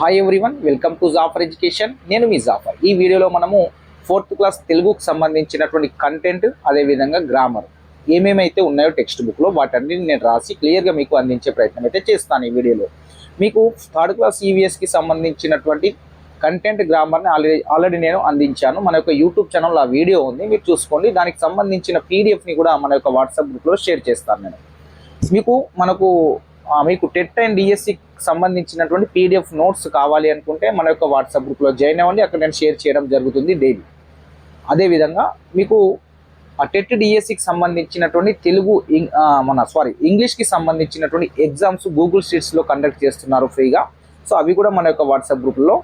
Hi everyone welcome to Jafar education నేను మీ జాఫర్ ఈ వీడియోలో మనము ఫోర్త్ క్లాస్ తెలుగుకు సంబంధించినటువంటి కంటెంట్ అదేవిధంగా గ్రామర్ ఏమేమైతే ఉన్నాయో టెక్స్ట్ బుక్లో వాటన్నిటిని నేను రాసి క్లియర్గా మీకు అందించే ప్రయత్నం అయితే చేస్తాను ఈ వీడియోలో. మీకు థర్డ్ క్లాస్ ఈవీఎస్కి సంబంధించినటువంటి కంటెంట్ గ్రామర్ని ఆల్రెడీ ఆల్రెడీ నేను అందించాను. మన యొక్క యూట్యూబ్ ఛానల్లో ఆ వీడియో ఉంది మీరు చూసుకోండి. దానికి సంబంధించిన పీడిఎఫ్ని కూడా మన యొక్క వాట్సాప్ గ్రూప్లో షేర్ చేస్తాను నేను. మీకు మనకు మీకు టెట్ అండ్ డిఎస్సి సంబంధించినటువంటి పీడిఎఫ్ నోట్స్ కావాలి అనుకుంటే మన యొక్క వాట్సాప్ గ్రూప్లో జాయిన్ అవ్వండి. అక్కడ నేను షేర్ చేయడం జరుగుతుంది డైలీ. అదేవిధంగా మీకు ఆ టెట్ డిఎస్సికి సంబంధించినటువంటి తెలుగు ఇం- మన సారీ ఇంగ్లీష్కి సంబంధించినటువంటి ఎగ్జామ్స్ గూగుల్ షీట్స్లో కండక్ట్ చేస్తున్నారు ఫ్రీగా. సో అవి కూడా మన యొక్క వాట్సాప్ గ్రూప్లో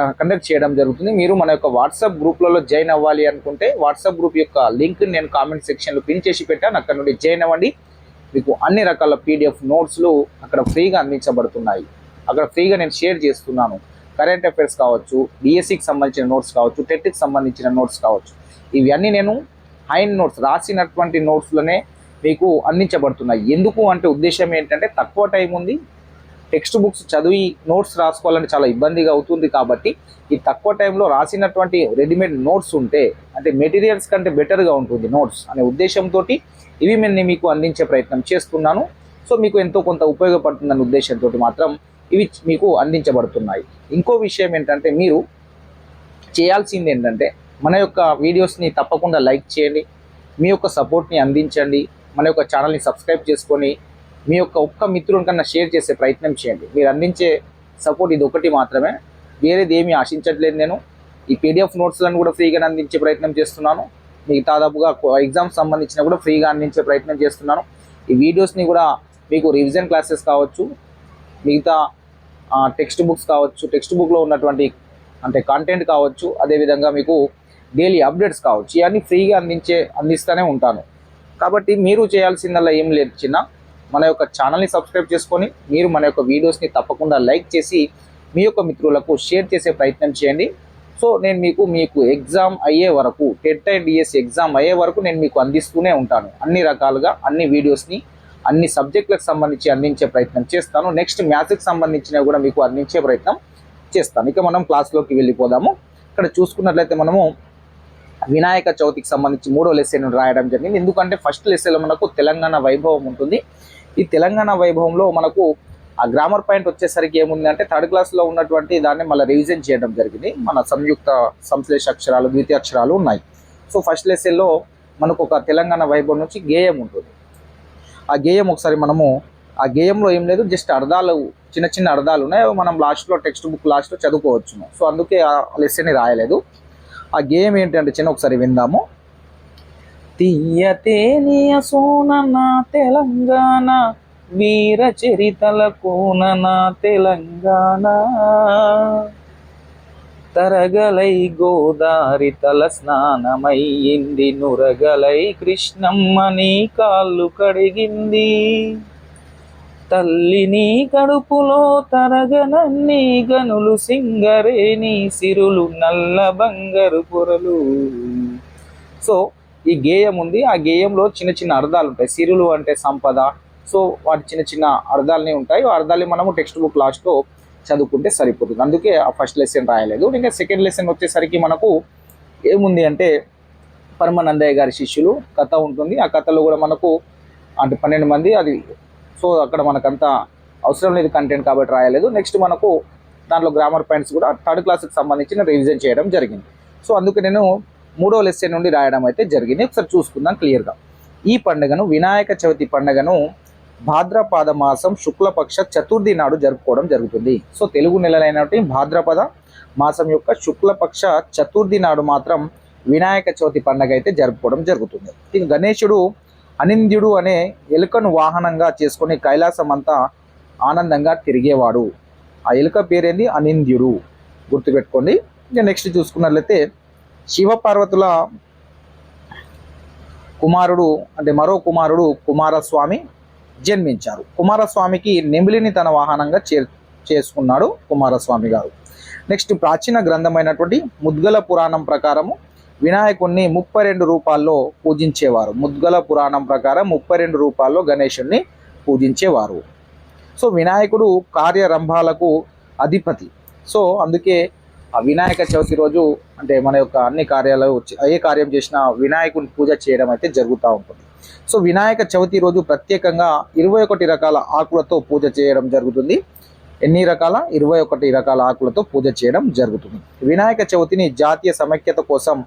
కండక్ట్ చేయడం జరుగుతుంది. మీరు మన యొక్క వాట్సాప్ గ్రూప్లలో జాయిన్ అవ్వాలి అనుకుంటే వాట్సాప్ గ్రూప్ యొక్క లింక్ నేను కామెంట్ సెక్షన్లో పిన్ చేసి పెట్టాను. అక్కడ నుండి జాయిన్ అవ్వండి. మీకు అన్ని రకాల పీడిఎఫ్ నోట్స్లు అక్కడ ఫ్రీగా అందించబడుతున్నాయి. అక్కడ ఫ్రీగా నేను షేర్ చేస్తున్నాను. కరెంట్ అఫైర్స్ కావచ్చు డిఎస్సికి సంబంధించిన నోట్స్ కావచ్చు టెట్కి సంబంధించిన నోట్స్ కావచ్చు. ఇవన్నీ నేను హైన్ నోట్స్ రాసినటువంటి నోట్స్లోనే మీకు అందించబడుతున్నాయి. ఎందుకు అంటే ఉద్దేశం ఏంటంటే తక్కువ టైం ఉంది టెక్స్ట్ బుక్స్ చదివి నోట్స్ రాసుకోవాలంటే చాలా ఇబ్బందిగా అవుతుంది కాబట్టి ఈ తక్కువ టైంలో రాసినటువంటి రెడీమేడ్ నోట్స్ ఉంటే అంటే మెటీరియల్స్ కంటే బెటర్గా ఉంటుంది నోట్స్ అనే ఉద్దేశంతో ఇవి నేను మీకు అందించే ప్రయత్నం చేస్తున్నాను. సో మీకు ఎంతో కొంత ఉపయోగపడుతుందనే ఉద్దేశంతో మాత్రం ఇవి మీకు అందించబడుతున్నాయి. ఇంకో విషయం ఏంటంటే మీరు చేయాల్సింది ఏంటంటే మన యొక్క వీడియోస్ని తప్పకుండా లైక్ చేయండి మీ యొక్క సపోర్ట్ని అందించండి మన యొక్క ఛానల్ని సబ్స్క్రైబ్ చేసుకొని మీ యొక్క ఒక్క మిత్రుని కన్నా షేర్ చేసే ప్రయత్నం చేయండి. మీరు అందించే సపోర్ట్ ఇది ఒకటి మాత్రమే. వేరేది ఏమీ ఆశించట్లేదు నేను. ఈ పీడిఎఫ్ నోట్స్లను కూడా ఫ్రీగా అందించే ప్రయత్నం చేస్తున్నాను. మీకు దాదాపుగా ఎగ్జామ్స్ సంబంధించిన కూడా ఫ్రీగా అందించే ప్రయత్నం చేస్తున్నాను. ఈ వీడియోస్ని కూడా మీకు రివిజన్ క్లాసెస్ కావచ్చు మిగతా టెక్స్ట్ బుక్స్ కావచ్చు టెక్స్ట్ బుక్లో ఉన్నటువంటి అంటే కంటెంట్ కావచ్చు అదేవిధంగా మీకు డైలీ అప్డేట్స్ కావచ్చు ఇవన్నీ ఫ్రీగా అందించే అందిస్తూనే ఉంటాను. కాబట్టి మీరు చేయాల్సిందల్లా ఏం లేదు చిన్న. మన యొక్క ఛానల్ని సబ్స్క్రైబ్ చేసుకొని మీరు మన యొక్క వీడియోస్ని తప్పకుండా లైక్ చేసి మీ యొక్క మిత్రులకు షేర్ చేసే ప్రయత్నం చేయండి. సో నేను మీకు మీకు ఎగ్జామ్ అయ్యే వరకు టెట్ అండ్ డిఎస్ ఎగ్జామ్ అయ్యే వరకు నేను మీకు అందిస్తూనే ఉంటాను. అన్ని రకాలుగా అన్ని వీడియోస్ని అన్ని సబ్జెక్టులకు సంబంధించి అందించే ప్రయత్నం చేస్తాను. నెక్స్ట్ మ్యాథ్స్కి సంబంధించినవి కూడా మీకు అందించే ప్రయత్నం చేస్తాను. ఇక మనం క్లాస్లోకి వెళ్ళిపోదాము. ఇక్కడ చూసుకున్నట్లయితే మనము వినాయక చవితికి సంబంధించి మూడో లెసన్ రాయడం జరిగింది. ఎందుకంటే ఫస్ట్ లెసన్లో మనకు తెలంగాణ వైభవం ఉంటుంది. ఈ తెలంగాణ వైభవంలో మనకు ఆ గ్రామర్ పాయింట్ వచ్చేసరికి ఏముంది అంటే థర్డ్ క్లాస్లో ఉన్నటువంటి దాన్ని మళ్ళీ రివిజన్ చేయడం జరిగింది. మన సంయుక్త సంశ్లేష అక్షరాలు ద్వితీయ అక్షరాలు ఉన్నాయి. సో ఫస్ట్ లెసన్లో మనకు ఒక తెలంగాణ వైభవం నుంచి గేయం ఉంటుంది. ఆ గేయం ఒకసారి మనము ఆ గేయంలో ఏం లేదు జస్ట్ అర్థాలు చిన్న చిన్న అర్థాలు ఉన్నాయి. అవి మనం లాస్ట్లో టెక్స్ట్ బుక్ లాస్ట్లో చదువుకోవచ్చును. సో అందుకే ఆ లెసన్ని రాయలేదు. ఆ గేయం ఏంటంటే చిన్న ఒకసారి విందాము. తీయ తేనియ తెలంగాణ వీర చరితల తెలంగాణ. తరగలై గోదారి తల స్నానమయ్యింది నురగలై కృష్ణమ్మ నీ కాళ్ళు కడిగింది. తల్లిని కడుపులో తరగనన్ని గనులు సింగరేని సిరులు నల్ల బంగారు పొరలు. సో ఈ గేయం ఉంది. ఆ గేయంలో చిన్న చిన్న అర్థాలు ఉంటాయి. సిరులు అంటే సంపద. సో వాటి చిన్న చిన్న అర్థాలనే ఉంటాయి. ఆ అర్థాలని మనము టెక్స్ట్ బుక్ లాస్ట్లో చదువుకుంటే సరిపోతుంది. అందుకే ఆ ఫస్ట్ లెసన్ రాయలేదు. ఇంకా సెకండ్ లెసన్ వచ్చేసరికి మనకు ఏముంది అంటే పరమానందయ్య గారి శిష్యులు కథ ఉంటుంది. ఆ కథలో కూడా మనకు అంటే పన్నెండు మంది అది సో అక్కడ మనకంత అవసరం లేదు కంటెంట్ కాబట్టి రాయలేదు. నెక్స్ట్ మనకు దాంట్లో గ్రామర్ పాయింట్స్ కూడా థర్డ్ క్లాస్కి సంబంధించిన రివిజన్ చేయడం జరిగింది. సో అందుకే నేను మూడో లెసన్ నుండి రాయడం అయితే జరిగింది. ఒకసారి చూసుకుందాం క్లియర్గా ఈ పండుగను వినాయక చవితి పండుగను భాద్రపద మాసం శుక్లపక్ష చతుర్థి నాడు జరుపుకోవడం జరుగుతుంది. సో తెలుగు నెలలైనటువంటి భాద్రపద మాసం యొక్క శుక్లపక్ష చతుర్థి నాడు మాత్రం వినాయక చవితి పండుగ అయితే జరుపుకోవడం జరుగుతుంది. ఇక గణేశుడు అనింద్యుడు అనే ఎలుకను వాహనంగా చేసుకుని కైలాసం అంతా ఆనందంగా తిరిగేవాడు. ఆ ఎలుక పేరేంది? అనింద్యుడు. గుర్తుపెట్టుకోండి. ఇక నెక్స్ట్ చూసుకున్నట్లయితే శివపార్వతుల కుమారుడు అంటే మరో కుమారుడు కుమారస్వామి జన్మించారు. కుమారస్వామికి నెమిలిని తన వాహనంగా చే చేసుకున్నాడు కుమారస్వామి గారు. నెక్స్ట్ ప్రాచీన గ్రంథమైనటువంటి ముద్గల పురాణం ప్రకారము వినాయకుణ్ణి ముప్పై రెండు రూపాల్లో పూజించేవారు. ముద్గల పురాణం ప్రకారం ముప్పై రెండు రూపాల్లో గణేశుణ్ణి పూజించేవారు. సో వినాయకుడు కార్యరంభాలకు అధిపతి. సో అందుకే ఆ వినాయక చవితి రోజు అంటే మన యొక్క అన్ని కార్యాలు వచ్చి- ఏ కార్యం చేసినా వినాయకుని పూజ చేయడం అయితే జరుగుతూ ఉంటుంది. సో వినాయక చవితి రోజు ప్రత్యేకంగా ఇరవై ఒకటి రకాల ఆకులతో పూజ చేయడం జరుగుతుంది. ఎన్ని రకాల? ఇరవై ఒకటి రకాల ఆకులతో పూజ చేయడం జరుగుతుంది. వినాయక చవితిని జాతీయ సమైక్యత కోసం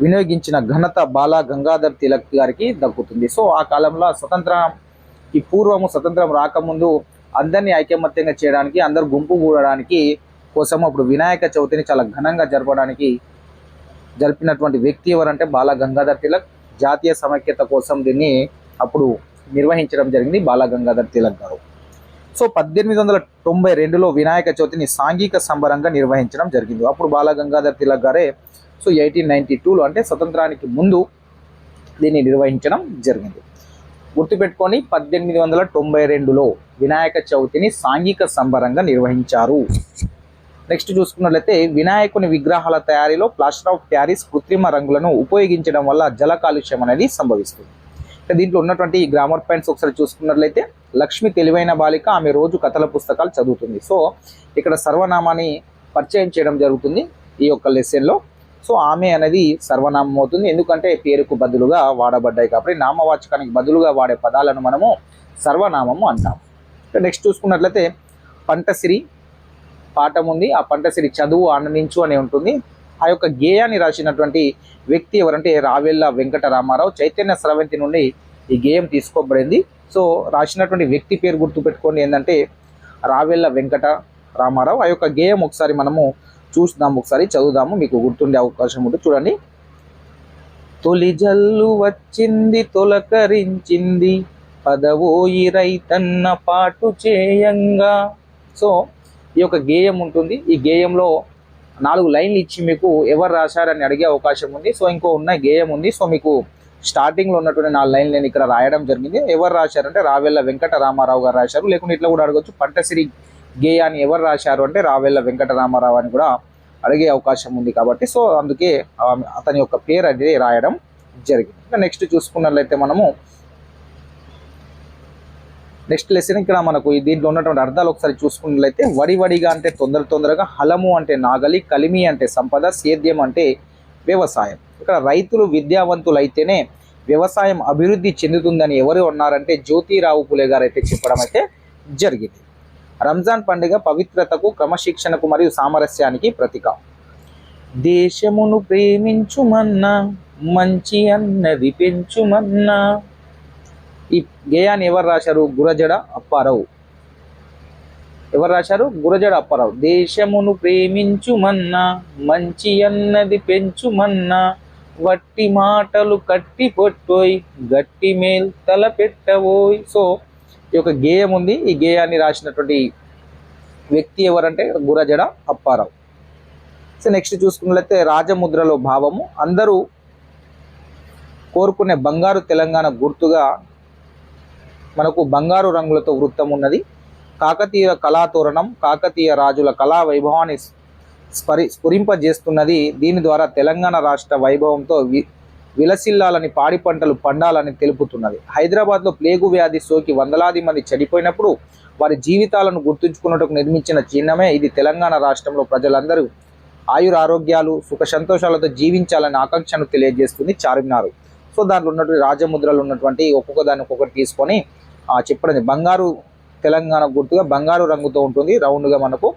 వినియోగించిన ఘనత బాలా గంగాధర్ తిలక్ గారికి దక్కుతుంది. సో ఆ కాలంలో స్వతంత్రానికి పూర్వము స్వతంత్రం రాకముందు అందరినీ ఐకమత్యంగా చేయడానికి అందరు గుంపు కూడడానికి కోసం అప్పుడు వినాయక చవితిని చాలా ఘనంగా జరపడానికి జరిపినటువంటి వ్యక్తి ఎవరంటే బాల గంగాధర్ తిలక్. జాతీయ సమైక్యత కోసం దీన్ని అప్పుడు నిర్వహించడం జరిగింది బాల గంగాధర్ తిలక్ గారు. సో పద్దెనిమిది వందల తొంభై రెండులో వినాయక చవితిని సాంఘిక సంబరంగా నిర్వహించడం జరిగింది. అప్పుడు బాల గంగాధర్ తిలక్ గారే సో ఎయిటీన్ నైన్టీ టూలో అంటే స్వతంత్రానికి ముందు దీన్ని నిర్వహించడం జరిగింది. గుర్తుపెట్టుకొని పద్దెనిమిది వందల తొంభై రెండులో వినాయక చవితిని సాంఘిక సంబరంగా నిర్వహించారు. నెక్స్ట్ చూసుకున్నట్లయితే వినాయకుని విగ్రహాల తయారీలో ప్లాస్టర్ ఆఫ్ ప్యారిస్ కృత్రిమ రంగులను ఉపయోగించడం వల్ల జల కాలుష్యం అనేది సంభవిస్తుంది. ఇక దీంట్లో ఉన్నటువంటి ఈ గ్రామర్ పాయింట్స్ ఒకసారి చూసుకున్నట్లయితే లక్ష్మి తెలివైన బాలిక ఆమె రోజు కథల పుస్తకాలు చదువుతుంది. సో ఇక్కడ సర్వనామాన్ని పరిచయం చేయడం జరుగుతుంది ఈ యొక్క లెసన్లో సో ఆమె అనేది సర్వనామం అవుతుంది. ఎందుకంటే పేరుకు బదులుగా వాడబడ్డాయి కాబట్టి నామవాచకానికి బదులుగా వాడే పదాలను మనము సర్వనామము అంటాం నెక్స్ట్ చూసుకున్నట్లయితే పంటసిరి పాఠం ఉంది. ఆ పంటసిరి చదువు ఆనందించు అని ఉంటుంది. ఆ యొక్క గేయాన్ని రాసినటువంటి వ్యక్తి ఎవరంటే రావెల్ల వెంకట రామారావు చైతన్య స్రవంతి నుండి ఈ గేయం తీసుకోబడింది. సో రాసినటువంటి వ్యక్తి పేరు గుర్తుపెట్టుకోండి. ఏంటంటే రావెల్ల వెంకట రామారావు ఆ యొక్క గేయం ఒకసారి మనము చూద్దాము ఒకసారి చదువుదాము. మీకు గుర్తుండే అవకాశం ఉంటుంది చూడండి. తొలి జల్లు వచ్చింది తొలకరించింది. పదవోయి రైతన్న పాటు చేయంగా. సో ఈ యొక్క గేయం ఉంటుంది. ఈ గేయంలో నాలుగు లైన్లు ఇచ్చి మీకు ఎవరు రాశారని అడిగే అవకాశం ఉంది. సో ఇంకో ఉన్న గేయం ఉంది. సో మీకు స్టార్టింగ్లో ఉన్నటువంటి నాలుగు లైన్లు నేను ఇక్కడ రాయడం జరిగింది. ఎవరు రాశారంటే రావెల్ల వెంకట రామారావు గారు రాశారు. లేకుంటే ఇట్లా కూడా అడగచ్చు. పంటసిరి గేయాన్ని ఎవరు రాశారు అంటే రావెల్ల వెంకట రామారావు అని కూడా అడిగే అవకాశం ఉంది కాబట్టి సో అందుకే అతని యొక్క పేరు అనేది రాయడం జరిగింది. ఇంకా నెక్స్ట్ చూసుకున్నట్లయితే మనము నెక్స్ట్ లెసన్ ఇక్కడ మనకు దీంట్లో ఉన్నటువంటి అర్థాలు ఒకసారి చూసుకున్నట్లయితే వడి వడిగా అంటే తొందర తొందరగా హలము అంటే నాగలి కలిమి అంటే సంపద సేద్యం అంటే వ్యవసాయం. ఇక్కడ రైతులు విద్యావంతులు అయితేనే వ్యవసాయం అభివృద్ధి చెందుతుందని ఎవరు అన్నారంటే జ్యోతిరావు పులే గారు అయితే చెప్పడం అయితే జరిగింది. రంజాన్ పండుగ పవిత్రతకు క్రమశిక్షణకు మరియు సామరస్యానికి ప్రతీక. దేశమును ప్రేమించుమన్నా మంచి అన్నది పెంచుమన్నా ఈ గేయాన్ని ఎవరు రాశారు? గురజడ అప్పారావు. ఎవరు రాశారు? గురజడ అప్పారావు. దేశమును ప్రేమించుమన్నా మంచి అన్నది పెంచుమన్నా వట్టి మాటలు కట్టి పొట్టోయ్ గట్టి మేల్ తల పెట్టబోయ్. సో ఈ యొక్క గేయం ఉంది. ఈ గేయాన్ని రాసినటువంటి వ్యక్తి ఎవరంటే గురజడ అప్పారావు. సో నెక్స్ట్ చూసుకున్నట్లయితే రాజముద్రలో భావము. అందరూ కోరుకునే బంగారు తెలంగాణ గుర్తుగా మనకు బంగారు రంగులతో వృత్తం ఉన్నది. కాకతీయ కళాతోరణం కాకతీయ రాజుల కళా వైభవాన్ని స్పరి స్ఫురింపజేస్తున్నది. దీని ద్వారా తెలంగాణ రాష్ట్ర వైభవంతో వి విలసిల్లాలని పాడి పంటలు పండాలని తెలుపుతున్నది. హైదరాబాద్లో ప్లేగు వ్యాధి సోకి వందలాది మంది చనిపోయినప్పుడు వారి జీవితాలను గుర్తుంచుకున్నట్టుకు నిర్మించిన చిహ్నమే ఇది తెలంగాణ రాష్ట్రంలో ప్రజలందరూ ఆయుర ఆరోగ్యాలు సుఖ సంతోషాలతో జీవించాలనే ఆకాంక్షను తెలియజేస్తుంది చార్మినారు. సో దాంట్లో ఉన్నటువంటి రాజముద్రలు ఉన్నటువంటి ఒక్కొక్క దాన్ని ఒక్కొక్కటి తీసుకొని ఆ, చెప్పడం బంగారు తెలంగాణ గుర్తుగా బంగారు రంగుతో ఉంటుంది రౌండ్గా మనకు.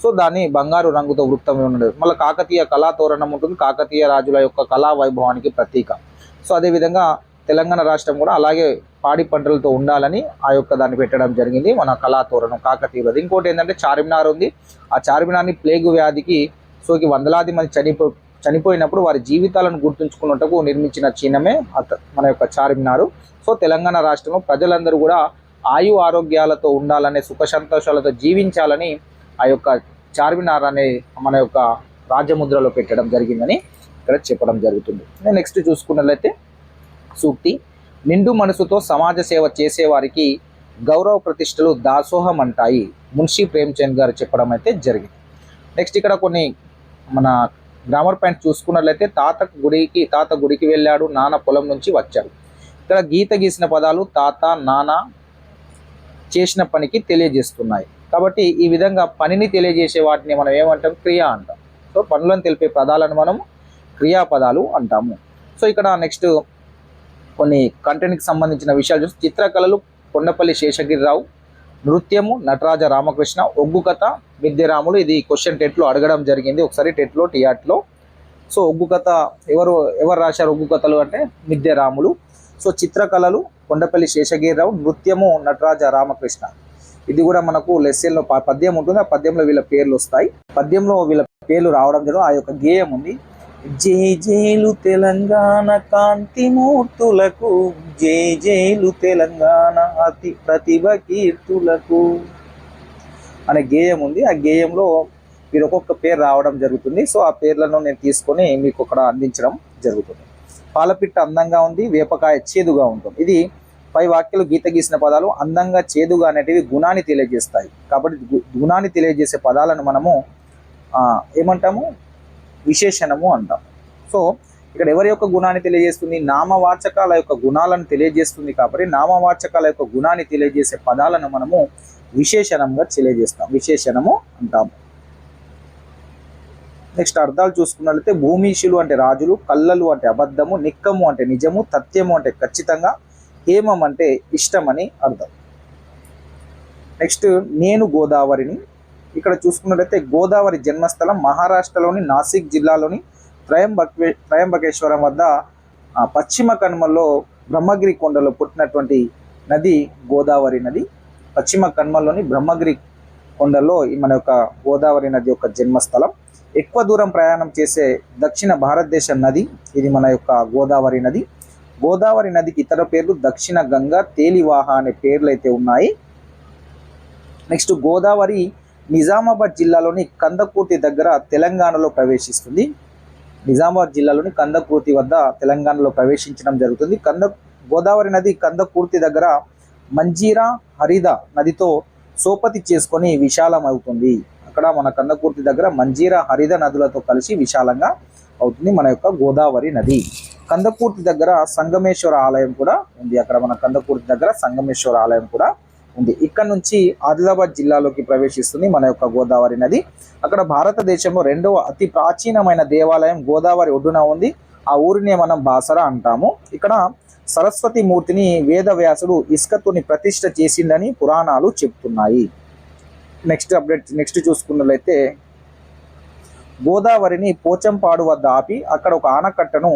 సో దాన్ని బంగారు రంగుతో వృత్తం ఉండదు. మళ్ళీ కాకతీయ కళా తోరణం ఉంటుంది కాకతీయ రాజుల యొక్క కళా వైభవానికి ప్రతీక. సో అదేవిధంగా తెలంగాణ రాష్ట్రం కూడా అలాగే పాడి పంటలతో ఉండాలని ఆ యొక్క దాన్ని పెట్టడం జరిగింది మన కళా తోరణం కాకతీయులది ఇంకోటి ఏంటంటే చార్మినార్ ఉంది. ఆ చార్మినార్ని ప్లేగు వ్యాధికి సోకి వందలాది మంది చనిపో చనిపోయినప్పుడు వారి జీవితాలను గుర్తుంచుకున్నట్టుకు నిర్మించిన చిహ్నమే అత మన యొక్క చార్మినారు. సో తెలంగాణ రాష్ట్రంలో ప్రజలందరూ కూడా ఆయు ఆరోగ్యాలతో ఉండాలనే సుఖ సంతోషాలతో జీవించాలని ఆ యొక్క చార్మినార్ అనే మన యొక్క రాజముద్రలో పెట్టడం జరిగిందని ఇక్కడ చెప్పడం జరుగుతుంది. నెక్స్ట్ చూసుకున్నట్లయితే సూక్తి నిండు మనసుతో సమాజ సేవ చేసేవారికి గౌరవ ప్రతిష్టలు దాసోహం అంటాయి మున్షి ప్రేమ్చంద్ గారు చెప్పడం అయితే జరిగింది. నెక్స్ట్ ఇక్కడ కొన్ని మన గ్రామర్ పాయింట్ చూసుకున్నట్లయితే తాత గుడికి తాత గుడికి వెళ్ళాడు నాన్న పొలం నుంచి వచ్చాడు. ఇక్కడ గీత గీసిన పదాలు తాత నాన్న చేసిన పనికి తెలియజేస్తున్నాయి. కాబట్టి ఈ విధంగా పనిని తెలియజేసే వాటిని మనం ఏమంటాం? క్రియ అంటాం. సో పనులను తెలిపే పదాలను మనం క్రియాపదాలు అంటాము. సో ఇక్కడ నెక్స్ట్ కొన్ని కంటెంట్కి సంబంధించిన విషయాలు చూస్తే చిత్రకళలు కొండపల్లి శేషగిరిరావు నృత్యము నటరాజ రామకృష్ణ ఒగ్గు కథ మిద్దెరాములు ఇది క్వశ్చన్ టెట్లో అడగడం జరిగింది. ఒకసారి టెట్లో టీఆర్ట్లో సో ఒగ్గు కథ ఎవరు ఎవరు రాశారు ఒగ్గు కథలు అంటే మిద్దెరాములు సో చిత్రకళలు కొండపల్లి శేషగిరిరావు నృత్యము నటరాజ రామకృష్ణ. ఇది కూడా మనకు లెస్సెన్లో ప- పద్యం ఉంటుంది. ఆ పద్యంలో వీళ్ళ పేర్లు వస్తాయి. పద్యంలో వీళ్ళ పేర్లు రావడం జరుగుతుంది. ఆ యొక్క గేయం ఉంది. జై తెలంగాణ కాంతిమూర్తులకు జై జైలు తెలంగాణ అతి ప్రతిభ కీర్తులకు. అనే గేయం ఉంది. ఆ గేయంలో మీరు ఒక్కొక్క పేరు రావడం జరుగుతుంది. సో ఆ పేర్లను నేను తీసుకొని మీకు అక్కడ అందించడం జరుగుతుంది. పాలపిట్ట అందంగా ఉంది వేపకాయ చేదుగా ఉంటుంది. ఇది పై వాక్యాలు గీత గీసిన పదాలు అందంగా చేదుగా అనేటివి గుణాన్ని తెలియజేస్తాయి. కాబట్టి గు- గుణాన్ని తెలియజేసే పదాలను మనము ఏమంటాము? విశేషణము అంటాం. సో ఇక్కడ ఎవరి యొక్క గుణాన్ని తెలియజేస్తుంది? నామవాచకాల యొక్క గుణాలను తెలియజేస్తుంది కాబట్టి నామవాచకాల యొక్క గుణాన్ని తెలియజేసే పదాలను మనము విశేషణంగా తెలియజేస్తాం. విశేషణము అంటాము నెక్స్ట్ అర్థాలు చూసుకున్నట్లయితే భూమిషులు అంటే రాజులు కళ్ళలు అంటే అబద్ధము నిక్కము అంటే నిజము తథ్యము అంటే ఖచ్చితంగా హేమం అంటే ఇష్టమని అర్థం. నెక్స్ట్ నేను గోదావరిని ఇక్కడ చూసుకున్నట్లయితే గోదావరి జన్మస్థలం మహారాష్ట్రలోని నాసిక్ జిల్లాలోని త్రయంబకే త్రయంబకేశ్వరం వద్ద పశ్చిమ కనుమల్లో బ్రహ్మగిరి కొండలో పుట్టినటువంటి నది గోదావరి నది. పశ్చిమ కనుమల్లోని బ్రహ్మగిరి కొండలో ఈ మన యొక్క గోదావరి నది యొక్క జన్మస్థలం. ఎక్కువ దూరం ప్రయాణం చేసే దక్షిణ భారతదేశ నది ఇది మన యొక్క గోదావరి నది. గోదావరి నదికి ఇతర పేర్లు దక్షిణ గంగా తేలివాహ అనే పేర్లు అయితే ఉన్నాయి. నెక్స్ట్ గోదావరి నిజామాబాద్ జిల్లాలోని కందకూర్తి దగ్గర తెలంగాణలో ప్రవేశిస్తుంది. నిజామాబాద్ జిల్లాలోని కందకూర్తి వద్ద తెలంగాణలో ప్రవేశించడం జరుగుతుంది. కంద గోదావరి నది కందకూర్తి దగ్గర మంజీరా హరిద నదితో సోపతి చేసుకొని విశాలం అవుతుంది అక్కడ మన కందకూర్తి దగ్గర మంజీరా హరిద నదులతో కలిసి విశాలంగా అవుతుంది మన యొక్క గోదావరి నది. కందకూర్తి దగ్గర సంగమేశ్వర ఆలయం కూడా ఉంది. అక్కడ మన కందకూర్తి దగ్గర సంగమేశ్వర ఆలయం కూడా ఉంది. ఇక్కడ నుంచి ఆదిలాబాద్ జిల్లాలోకి ప్రవేశిస్తుంది మన యొక్క గోదావరి నది. అక్కడ భారతదేశంలో రెండవ అతి ప్రాచీనమైన దేవాలయం గోదావరి ఒడ్డున ఉంది. ఆ ఊరినే మనం బాసర అంటాము. ఇక్కడ సరస్వతి మూర్తిని వేదవ్యాసుడు ఇసుకతోని ప్రతిష్ట చేసిందని పురాణాలు చెప్తున్నాయి. నెక్స్ట్ అప్డేట్ నెక్స్ట్ చూసుకున్నట్లయితే గోదావరిని పోచంపాడు వద్ద ఆపి అక్కడ ఒక ఆనకట్టను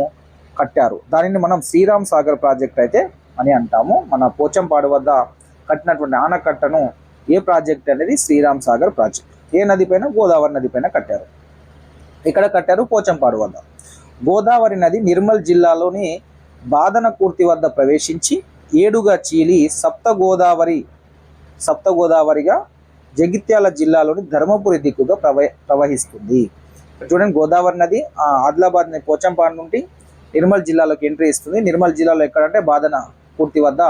కట్టారు. దానిని మనం శ్రీరామ్ సాగర్ ప్రాజెక్ట్ అయితే అని అంటాము. మన పోచంపాడు వద్ద కట్టినటువంటి ఆనకట్టను ఏ ప్రాజెక్ట్ అనేది శ్రీరామ్ సాగర్ ప్రాజెక్ట్. ఏ నది పైన? గోదావరి నది పైన కట్టారు. ఇక్కడ కట్టారు పోచంపాడు వద్ద. గోదావరి నది నిర్మల్ జిల్లాలోని బాదనకూర్తి వద్ద ప్రవేశించి ఏడుగా చీలి సప్త గోదావరి సప్త గోదావరిగా జగిత్యాల జిల్లాలోని ధర్మపురి దిక్కుగా ప్రవ ప్రవహిస్తుంది. చూడండి గోదావరి నది ఆ, ఆదిలాబాద్ని పోచంపాడు నుండి నిర్మల్ జిల్లాలోకి ఎంట్రీ ఇస్తుంది. నిర్మల్ జిల్లాలో ఎక్కడంటే బాదన పూర్తి వద్ద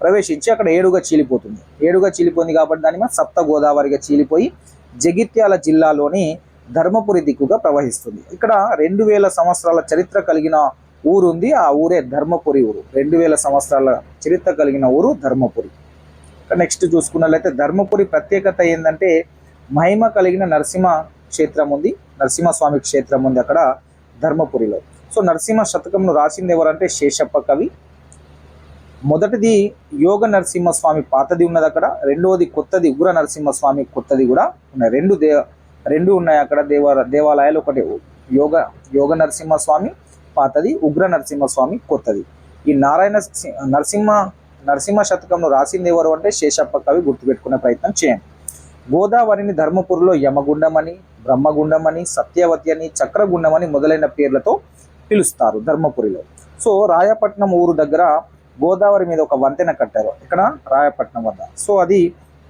ప్రవేశించి అక్కడ ఏడుగా చీలిపోతుంది. ఏడుగా చీలిపోయింది కాబట్టి దాని మీద సప్త గోదావరిగా చీలిపోయి జగిత్యాల జిల్లాలోని ధర్మపురి దిక్కుగా ప్రవహిస్తుంది. ఇక్కడ రెండు వేల సంవత్సరాల చరిత్ర కలిగిన ఊరు ఉంది ఆ ఊరే ధర్మపురి ఊరు. రెండు వేల సంవత్సరాల చరిత్ర కలిగిన ఊరు ధర్మపురి. నెక్స్ట్ చూసుకున్నట్లయితే ధర్మపురి ప్రత్యేకత ఏంటంటే మహిమ కలిగిన నరసింహ క్షేత్రం ఉంది. నరసింహస్వామి క్షేత్రం ఉంది అక్కడ ధర్మపురిలో. సో నరసింహ శతకంను రాసింది ఎవరంటే శేషప్ప కవి. మొదటిది యోగ నరసింహస్వామి పాతది ఉన్నది అక్కడ. రెండవది కొత్తది ఉగ్ర నరసింహస్వామి కొత్తది కూడా ఉన్నాయి. రెండు దే రెండు ఉన్నాయి అక్కడ. దేవ దేవాలయాలు ఒకటి. యోగ యోగ నరసింహస్వామి పాతది ఉగ్ర నరసింహస్వామి కొత్తది. ఈ నారాయణ నరసింహ నరసింహ శతకంను రాసింది ఎవరు అంటే శేషప్ప కవి గుర్తుపెట్టుకునే ప్రయత్నం చేయండి. గోదావరిని ధర్మపురిలో యమగుండమని బ్రహ్మగుండమని సత్యవతి అని చక్రగుండమని మొదలైన పేర్లతో పిలుస్తారు ధర్మపురిలో. సో రాయపట్నం ఊరు దగ్గర గోదావరి మీద ఒక వంతెన కట్టారు. ఇక్కడ రాయపట్నం వద్ద. సో అది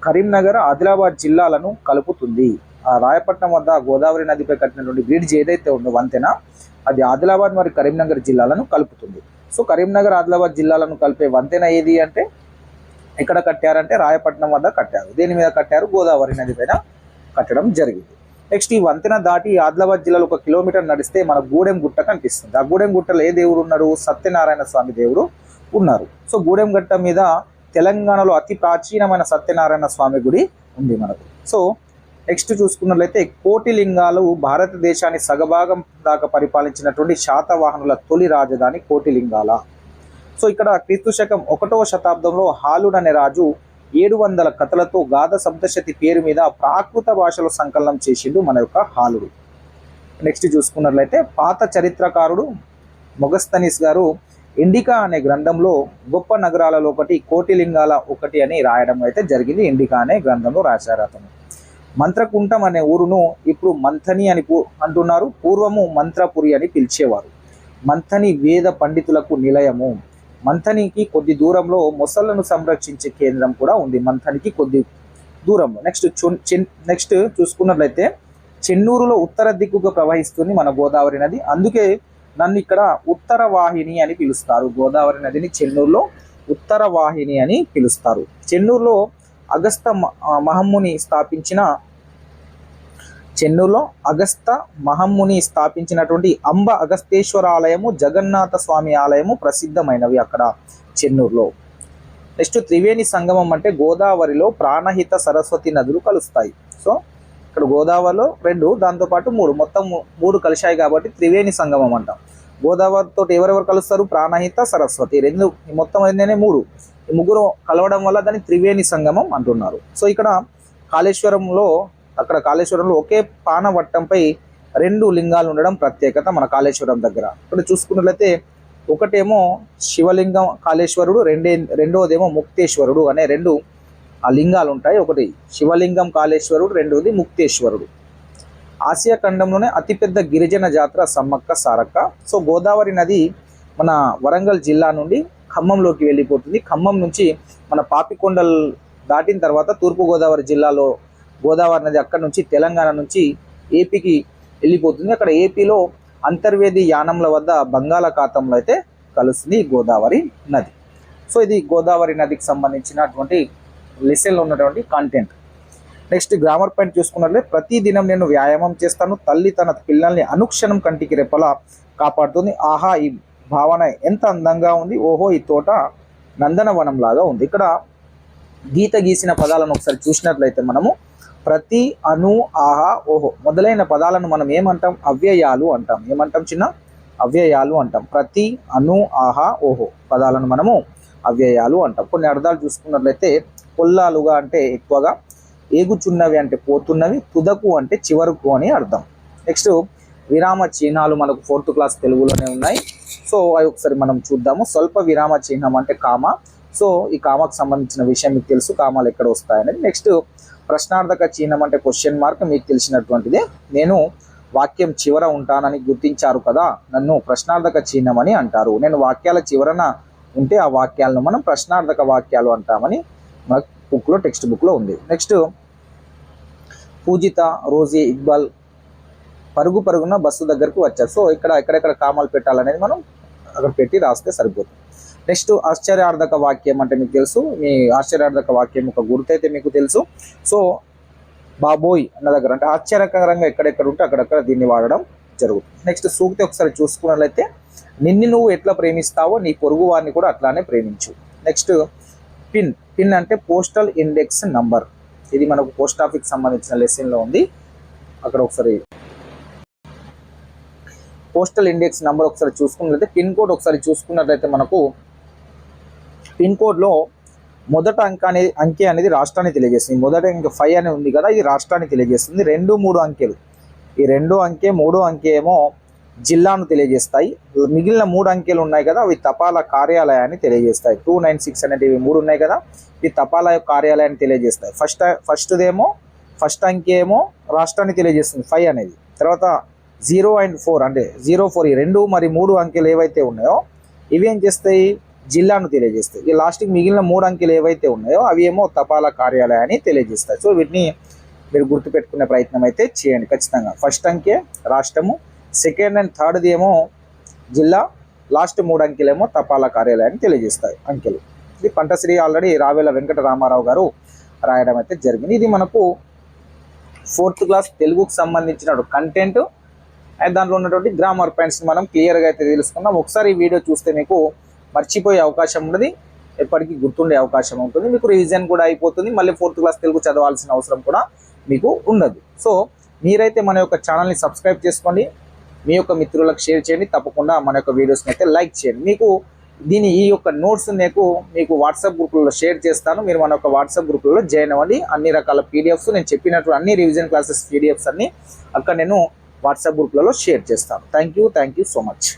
కరీంనగర్ ఆదిలాబాద్ జిల్లాలను కలుపుతుంది. ఆ రాయపట్నం వద్ద గోదావరి నదిపై కట్టినటువంటి బ్రిడ్జ్ ఏదైతే ఉందో వంతెన అది ఆదిలాబాద్ మరియు కరీంనగర్ జిల్లాలను కలుపుతుంది. సో కరీంనగర్ ఆదిలాబాద్ జిల్లాలను కలిపే వంతెన ఏది అంటే ఎక్కడ కట్టారంటే రాయపట్నం వద్ద కట్టారు. దేని మీద కట్టారు? గోదావరి నది పైన కట్టడం జరిగింది. నెక్స్ట్ ఈ వంతెన దాటి ఆదిలాబాద్ జిల్లాలో ఒక కిలోమీటర్ నడిస్తే మన గూడెం గుట్ట కనిపిస్తుంది. ఆ గూడెం గుట్టలో ఏ దేవుడు ఉన్నారు సత్యనారాయణ స్వామి దేవుడు. ఉన్నారు. సో గూడెంగట్ట మీద తెలంగాణలో అతి ప్రాచీనమైన సత్యనారాయణ స్వామి గుడి ఉంది మనకు. సో నెక్స్ట్ చూసుకున్నట్లయితే కోటి లింగాలు భారతదేశాన్ని సగభాగం దాకా పరిపాలించినటువంటి శాతవాహనుల తొలి రాజధాని కోటిలింగాల. సో ఇక్కడ క్రీస్తు శకం ఒకటవ శతాబ్దంలో హాలుడ్ అనే రాజు ఏడు వందల కథలతో గాథ సప్తశతి పేరు మీద ప్రాకృత భాషలో సంకలనం చేసిండు మన యొక్క హాలుడు. నెక్స్ట్ చూసుకున్నట్లయితే పాత చరిత్రకారుడు మొగస్తనీస్ గారు ఇండికా అనే గ్రంథంలో గొప్ప నగరాలలో ఒకటి కోటిలింగాల ఒకటి అని రాయడం అయితే జరిగింది. ఇండికా అనే గ్రంథంలో రాశారు అతను. మంత్రకుంటం అనే ఊరును ఇప్పుడు మంథని అని పూ- అంటున్నారు. పూర్వము మంత్రపురి అని పిలిచేవారు. మంథని వేద పండితులకు నిలయము. మంథనికి కొద్ది దూరంలో మొసళ్ళను సంరక్షించే కేంద్రం కూడా ఉంది. మంథనికి కొద్ది దూరంలో నెక్స్ట్ నెక్స్ట్ చూసుకున్నట్లయితే చెన్నూరులో ఉత్తర దిక్కుగా ప్రవహిస్తుంది మన గోదావరి నది. అందుకే నన్ను ఇక్కడ ఉత్తర వాహిని అని పిలుస్తారు. గోదావరి నదిని చెన్నూరులో ఉత్తర వాహిని అని పిలుస్తారు. చెన్నూరులో అగస్త మ- మహమ్ముని స్థాపించిన చెన్నూరులో అగస్త మహమ్ముని స్థాపించినటువంటి అంబ అగస్తేశ్వర ఆలయము జగన్నాథ స్వామి ఆలయము ప్రసిద్ధమైనవి అక్కడ చెన్నూరులో. నెక్స్ట్ త్రివేణి సంగమం అంటే గోదావరిలో ప్రాణహిత సరస్వతి నదులు కలుస్తాయి. సో ఇక్కడ గోదావరిలో రెండు దాంతోపాటు మూడు. మొత్తం మూడు కలిశాయి కాబట్టి త్రివేణి సంగమం అంటాం. గోదావరితో ఎవరెవరు కలుస్తారు? ప్రాణహిత సరస్వతి. రెండు ఈ మొత్తం ఏంటనే మూడు. ఈ ముగ్గురు కలవడం వల్ల దాన్ని త్రివేణి సంగమం అంటున్నారు. సో ఇక్కడ కాళేశ్వరంలో అక్కడ కాళేశ్వరంలో ఒకే పానవట్టంపై రెండు లింగాలు ఉండడం ప్రత్యేకత మన కాళేశ్వరం దగ్గర. ఇక్కడ చూసుకున్నట్లయితే ఒకటేమో శివలింగం కాళేశ్వరుడు రెండే రెండోదేమో ముక్తేశ్వరుడు అనే రెండు ఆ లింగాలు ఉంటాయి. ఒకటి శివలింగం కాళేశ్వరుడు రెండవది ముక్తేశ్వరుడు. ఆసియా ఖండంలోనే అతిపెద్ద గిరిజన జాతర సమ్మక్క సారక్క. సో గోదావరి నది మన వరంగల్ జిల్లా నుండి ఖమ్మంలోకి వెళ్ళిపోతుంది. ఖమ్మం నుంచి మన పాపికొండల్ దాటిన తర్వాత తూర్పుగోదావరి జిల్లాలో గోదావరి నది అక్కడ నుంచి తెలంగాణ నుంచి ఏపీకి వెళ్ళిపోతుంది. అక్కడ ఏపీలో అంతర్వేది యానంల వద్ద బంగాళాఖాతంలో అయితే కలుస్తుంది గోదావరి నది. సో ఇది గోదావరి నదికి సంబంధించినటువంటి లెసన్లో ఉన్నటువంటి కంటెంట్ నెక్స్ట్ గ్రామర్ పాయింట్ చూసుకున్నట్లయితే ప్రతి దినం నేను వ్యాయామం చేస్తాను. తల్లి తన పిల్లల్ని అనుక్షణం కంటికి రెప్పలా కాపాడుతుంది. ఆహా ఈ భావన ఎంత అందంగా ఉంది. ఓహో ఈ తోట నందనవనం లాగా ఉంది. ఇక్కడ గీత గీసిన పదాలను ఒకసారి చూసినట్లయితే మనము ప్రతి అను ఆహా ఓహో మొదలైన పదాలను మనం ఏమంటాం? అవ్యయాలు అంటాం. ఏమంటాం చిన్న? అవ్యయాలు అంటాం. ప్రతి అను ఆహా ఓహో పదాలను మనము అవ్యయాలు అంటాం. కొన్ని అర్థాలు చూసుకున్నట్లయితే పొల్లాలుగా అంటే ఎక్కువగా ఏగుచున్నవి అంటే పోతున్నవి తుదకు అంటే చివరకు అని అర్థం. నెక్స్ట్ విరామ చిహ్నాలు మనకు ఫోర్త్ క్లాస్ తెలుగులోనే ఉన్నాయి. సో అవి ఒకసారి మనం చూద్దాము. స్వల్ప విరామ చిహ్నం అంటే కామ. సో ఈ కామకు సంబంధించిన విషయం మీకు తెలుసు కామాలు ఎక్కడ వస్తాయనేది. నెక్స్ట్ ప్రశ్నార్థక చిహ్నం అంటే క్వశ్చన్ మార్క్ మీకు తెలిసినటువంటిది. నేను వాక్యం చివర ఉంటానని గుర్తించారు కదా నన్ను ప్రశ్నార్థక చిహ్నం అని అంటారు. నేను వాక్యాల చివరన ఉంటే ఆ వాక్యాలను మనం ప్రశ్నార్థక వాక్యాలు అంటామని బుక్లో టెక్స్ట్ బుక్లో ఉంది. నెక్స్ట్ పూజిత రోజీ ఇక్బాల్ పరుగు పరుగున బస్సు దగ్గరకు వచ్చారు. సో ఇక్కడ ఎక్కడెక్కడ కామాలు పెట్టాలనేది మనం అక్కడ పెట్టి రాస్తే సరిపోతుంది. నెక్స్ట్ ఆశ్చర్యార్థక వాక్యం అంటే మీకు తెలుసు. మీ ఆశ్చర్యార్థక వాక్యం ఒక గుర్తైతే మీకు తెలుసు. సో బాబోయ్ అన్న దగ్గర అంటే ఆశ్చర్యకరంగా ఎక్కడెక్కడ ఉంటే అక్కడక్కడ దీన్ని వాడడం జరుగుతుంది. నెక్స్ట్ సూక్తి ఒకసారి చూసుకున్నట్లయితే నిన్ను నువ్వు ఎట్లా ప్రేమిస్తావో నీ పొరుగు వారిని కూడా అట్లానే ప్రేమించు. Next pin. పిన్ అంటే పోస్టల్ ఇండెక్స్ నంబర్. ఇది మనకు పోస్ట్ ఆఫీస్కి సంబంధించిన లెసన్లో ఉంది. అక్కడ ఒకసారి పోస్టల్ ఇండెక్స్ నంబర్ ఒకసారి చూసుకున్నట్లయితే పిన్ కోడ్ ఒకసారి చూసుకున్నట్లయితే మనకు పిన్ కోడ్లో మొదట అంక అనేది అంకె అనేది రాష్ట్రాన్ని తెలియజేస్తుంది. మొదట ఇంకా ఫైవ్ అని ఉంది కదా ఇది రాష్ట్రాన్ని తెలియజేస్తుంది. రెండు మూడు అంకెలు. ఈ రెండు అంకె మూడో అంకె ఏమో జిల్లాను తెలియజేస్తాయి. మిగిలిన మూడు అంకెలు ఉన్నాయి కదా అవి తపాలా కార్యాలయాన్ని తెలియజేస్తాయి. టూ నైన్ సిక్స్ అనేటివి మూడు ఉన్నాయి కదా ఇవి తపాలా కార్యాలయాన్ని తెలియజేస్తాయి. ఫస్ట్ ఫస్ట్దేమో ఫస్ట్ అంకె ఏమో రాష్ట్రాన్ని తెలియజేస్తుంది ఫైవ్ అనేది. తర్వాత జీరో అండ్ ఫోర్ అంటే జీరో ఫోర్ ఈ రెండు మరి మూడు అంకెలు ఏవైతే ఉన్నాయో ఇవి ఏం చేస్తాయి? జిల్లాను తెలియజేస్తాయి. ఈ లాస్ట్కి మిగిలిన మూడు అంకెలు ఏవైతే ఉన్నాయో అవి ఏమో తపాలా కార్యాలయాన్ని తెలియజేస్తాయి. సో వీటిని మీరు గుర్తుపెట్టుకునే ప్రయత్నం అయితే చేయండి ఖచ్చితంగా. ఫస్ట్ అంకె రాష్ట్రము సెకండ్ అండ్ థర్డ్ది ఏమో జిల్లా లాస్ట్ మూడు అంకెలేమో తపాలా కార్యాలయాన్ని తెలియజేస్తాయి అంకెలు. ఇది పంటశ్రీ ఆల్రెడీ రావేల వెంకట రామారావు గారు రాయడం అయితే జరిగింది. ఇది మనకు ఫోర్త్ క్లాస్ తెలుగుకు సంబంధించిన కంటెంట్ అండ్ దాంట్లో ఉన్నటువంటి గ్రామర్ పాయింట్స్ని మనం క్లియర్గా అయితే తెలుసుకున్నాం ఒకసారి ఈ వీడియో చూస్తే మీకు మర్చిపోయే అవకాశం ఉన్నది ఎప్పటికీ గుర్తుండే అవకాశం ఉంటుంది. మీకు రివిజన్ కూడా అయిపోతుంది. మళ్ళీ ఫోర్త్ క్లాస్ తెలుగు చదవాల్సిన అవసరం కూడా మీకు ఉండదు. సో మీరైతే మన యొక్క ఛానల్ని సబ్స్క్రైబ్ చేసుకోండి. మీ యొక్క మిత్రులకు షేర్ చేయండి. తప్పకుండా మన యొక్క వీడియోస్ని అయితే లైక్ చేయండి. మీకు దీని ఈ యొక్క నోట్స్ మీకు మీకు వాట్సాప్ గ్రూప్లలో షేర్ చేస్తాను. మీరు మన యొక్క వాట్సాప్ గ్రూపులలో జాయిన్ అవ్వండి. అన్ని రకాల పీడిఎఫ్స్ నేను చెప్పినట్టు అన్ని రివిజన్ క్లాసెస్ పీడిఎఫ్స్ అన్ని అక్కడ నేను వాట్సాప్ గ్రూప్లలో షేర్ చేస్తాను. Thank you thank you so much